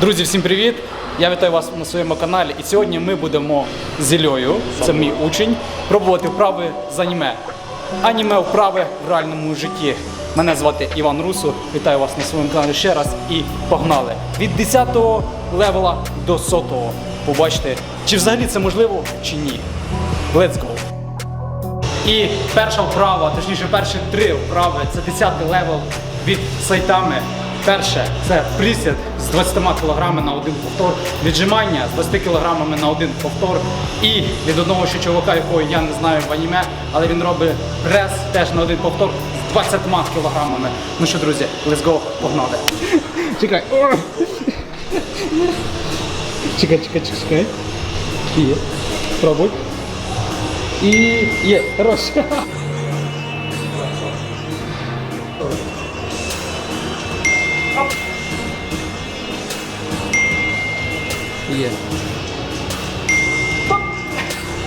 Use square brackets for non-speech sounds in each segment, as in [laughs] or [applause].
Друзі, всім привіт! Я вітаю вас на своєму каналі. І сьогодні ми будемо з Ільою, це мій учень, пробувати вправи з аніме. Аніме вправи в реальному житті. Мене звати Іван Русу. Вітаю вас на своєму каналі ще раз і погнали. Від 10-го левела до 100-го. Побачите, чи взагалі це можливо, чи ні. Let's go! І перша вправа, точніше, перші три вправи це 10-й левел від сайтами. Перше це присід з 20 кг на один повтор, віджимання з 20 кг на один повтор. І від одного ще чувака, якого я не знаю в аніме, але він робить прес теж на один повтор з 20 кг. Ну що, друзі, let's go, погнали. [laughs] Чекай. Чекай, чекай, чекай. Є. Пробуй. І є, хорош. [laughs] Є.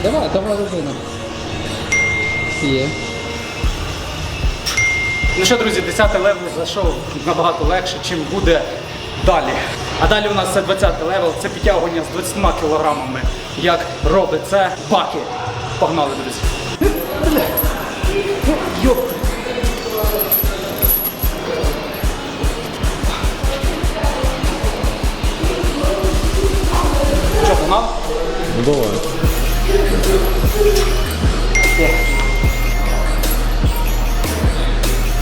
Давай, давай, роби. Є. Ну що, друзі, 10 левел зайшов набагато легше, чим буде далі. А далі у нас це 20 левел, це підтягування з 20 кілограмами. Як робить це баки. Погнали, друзі. Що. Ну давай.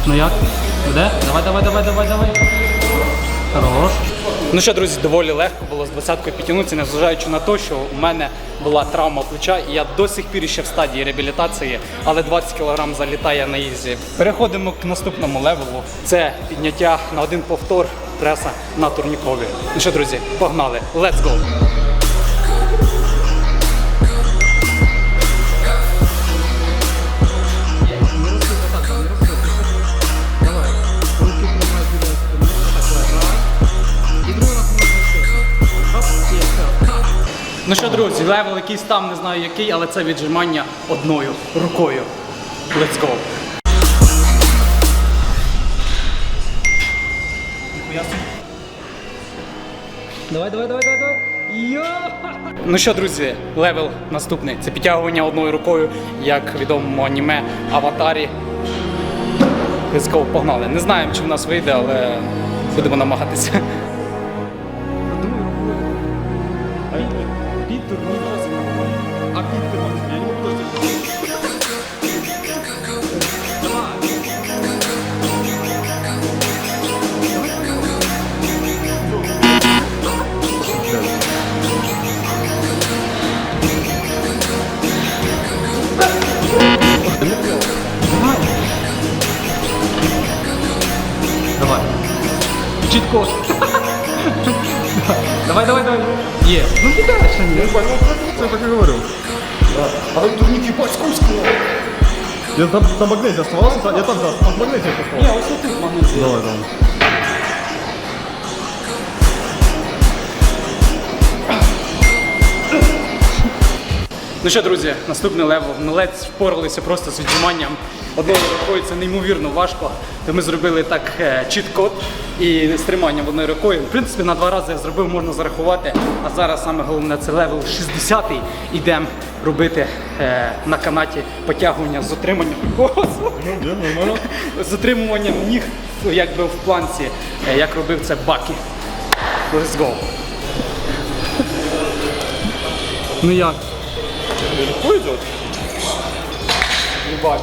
Ну як? Іде? Давай, давай, давай, давай, давай. Хорош. Ну що, друзі, доволі легко було з двадцяткою підтягнутися, незважаючи на те, що у мене була травма плеча, і я до сих пір ще в стадії реабілітації, але 20 кг залітає на ізі. Переходимо к наступному левелу. Це підняття на один повтор преса на турнікові. Ну що, друзі, погнали. Let's go! Ну що, друзі, левел якийсь там, не знаю який, але це віджимання одною рукою. Let's go. Давай, давай, давай, давай, давай. Ну що, друзі, левел наступний. Це підтягування одною рукою, як відомо аніме Аватарі. Let's go, погнали. Не знаємо, чи в нас вийде, але будемо намагатися. Чітко. [laughs] Давай, давай, давай. Є. Ну ти далі. Я понял, я так и говорю. А там турник ебать скользкого. Я там, там магнезия оставался, я там, да, там магнезия Ні, оставался. ось тут магнезія. Давай, давай. Ну що, друзі, наступний левел. Ми ледь впоралися просто з віджиманням одною рукою. Це неймовірно важко. То ми зробили так е, чіт-код і з триманням одною рукою. В принципі, на два рази я зробив, можна зарахувати. А зараз саме головне це левел 60-й. Ідемо робити е, на канаті потягування з отриманням. [laughs] Господи! Ну, з отримуванням ніг, якби в планці, е, як робив це Бакі. Let's go. Ну як? Легко идет? Ебать.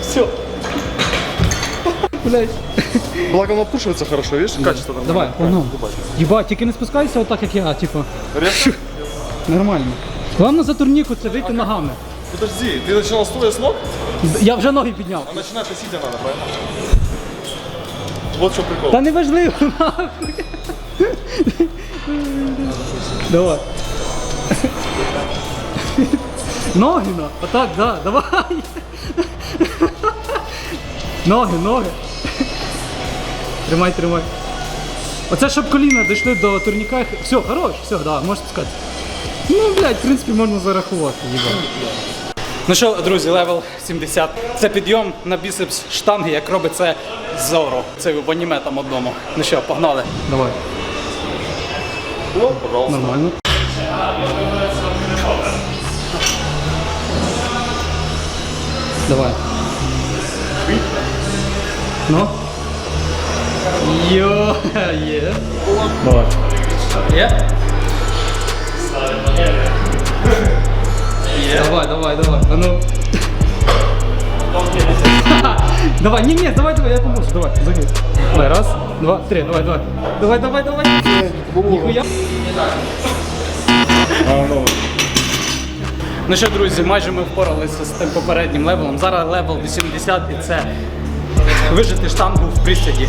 Все. Блять. Благо оно пушивается хорошо, видишь, качество там. Давай, погнал. Єбать, тільки не спускайся отак, як я, типу. Резко? Нормально. Главное за турніку це вийти ногами. Подожди, ты начинал стоя с ног, Я вже ноги підняв. а начинать сидя надо, правильно? Вот чем прикол. Та не важливо, нахуй. Давай. Ноги на. Отак, да, давай. Ноги, ноги. Тримай, тримай. Оце щоб коліна дійшли до турніка. Все, хорош, все, да, можеш спускатися. Ну, блядь, в принципі, можна зарахувати, їбать. Ну що, друзі, левел 70. Це підйом на біцепс штанги, як робить це Зоро. Це в аніме там одному. Ну що, погнали. Давай. Пожалуйста. Нормально. Давай. Ну. Йо, [laughs] є. Давай. Є? Давай, давай, давай. А ну. [laughs] Давай, не, не, давай, давай, я поможу. Давай, загиб. Давай, раз, два, три, давай, давай. Давай, давай, давай. Ніхуя. А, ну. Що, друзі, майже ми впоралися з тим попереднім левелом. Зараз левел 80 і це вижити штангу в присіді.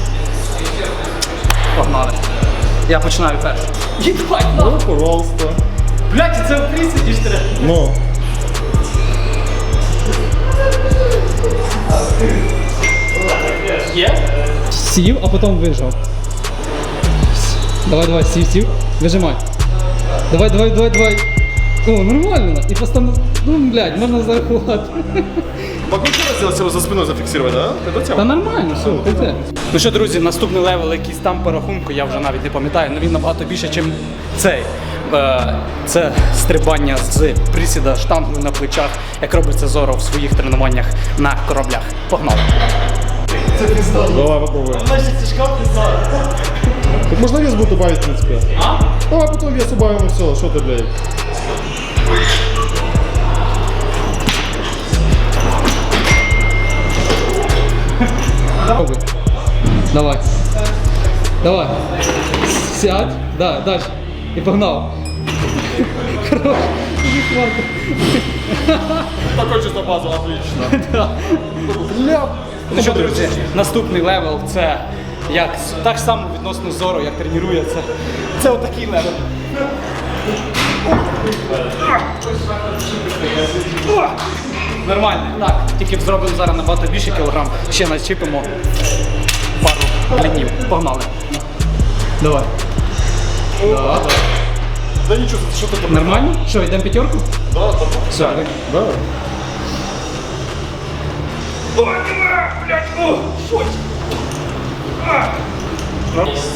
Погнали. Я починаю перший. Їбать, Ну, пожалуйста. Блять, це в присіді ж треба. Ну. Є? Сів, а потім вижав. Давай, давай, сів, сів. Вижимай. Давай, давай, давай, давай. О, нормально. І постанов... Ну, блядь, можна зарахувати. Раз сделать за спиной зафиксировать, да? Та нормально, все, ти Ну що, друзі, наступний левел якийсь там по рахунку, я вже навіть не пам'ятаю, але він набагато більше, ніж цей. Е, Це стрибання з присіда штангою на плечах, як робиться Зоро в своїх тренуваннях на кораблях. Погнали. Давай попробуем. Так можно вес будет убавить, в принципе. А? Давай потом вес убавим и все. Что ты, блядь? Давай. Давай. Сядь. Да, дальше. І погнав. Хорош. Такой чисто базу, отлично. Ну що, друзі, наступний левел це як так само відносно зору, як тренується. Це отакий левел. Нормально, так. Тільки зробимо зараз набагато більше кілограм. Ще начіпимо пару блінів. Погнали. Давай. Да, да. Да ничего, что ты там? Нормально? Що, йдемо п'ятерку? Да, да. Все. Да.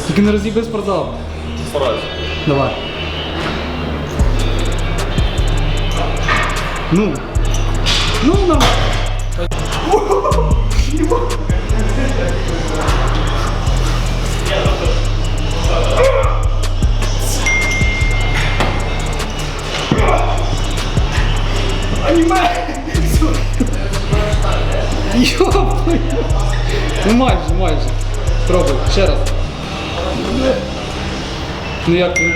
Тільки не роз'їби спортзал. Стараюсь. Давай. Ну. Ну, нормально. Ще раз. Ну як ти?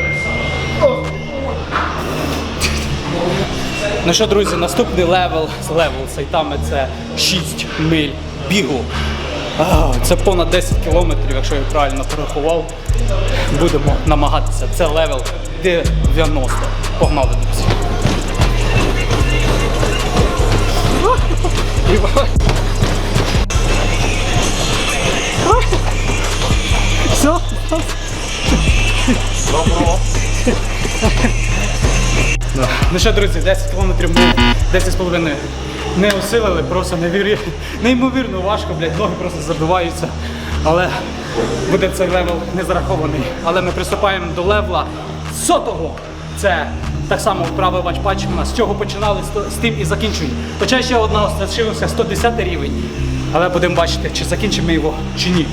Ну що, друзі, наступний левел, левел Сайтами це 6 миль бігу. Це понад 10 кілометрів, якщо я правильно порахував. Будемо намагатися. Це левел 90. Погнали, друзі. [laughs] Все? Ну що, друзі, 10 кілометрів ми 10,5 не осилили, просто невірі... неймовірно важко, блядь, ноги просто забиваються. Але буде цей левел не зарахований. Але ми приступаємо до левла сотого. Це так само вправи вачпач у. З чого починали, з тим і закінчуємо. Хоча ще одна залишився 110 рівень. Але будемо бачити, чи закінчимо його, чи ні.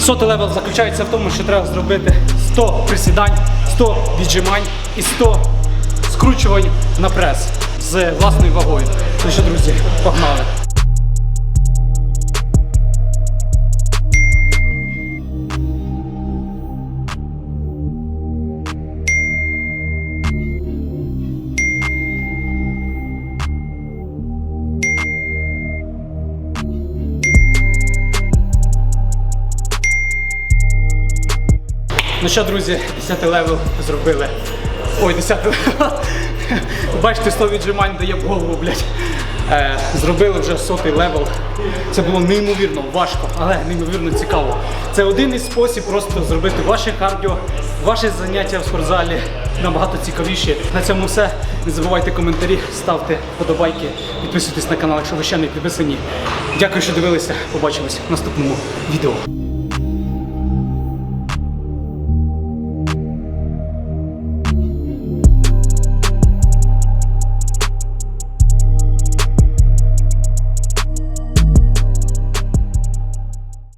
Сотий левел заключається в тому, що треба зробити 100 присідань, 100 віджимань і 100 скручувань на прес з власною вагою. Що, друзі, погнали. Ну що, друзі, 10 левел зробили. Ой, 10 левел. [laughs] Бачите, 100 віджимань дає в голову, блядь. Е, зробили вже сотий левел. Це було неймовірно важко, але неймовірно цікаво. Це один із спосіб просто зробити ваше кардіо, ваші заняття в спортзалі набагато цікавіші. На цьому все. Не забувайте коментарі, ставте подобайки, підписуйтесь на канал, якщо ви ще не підписані. Дякую, що дивилися. Побачимось в наступному відео.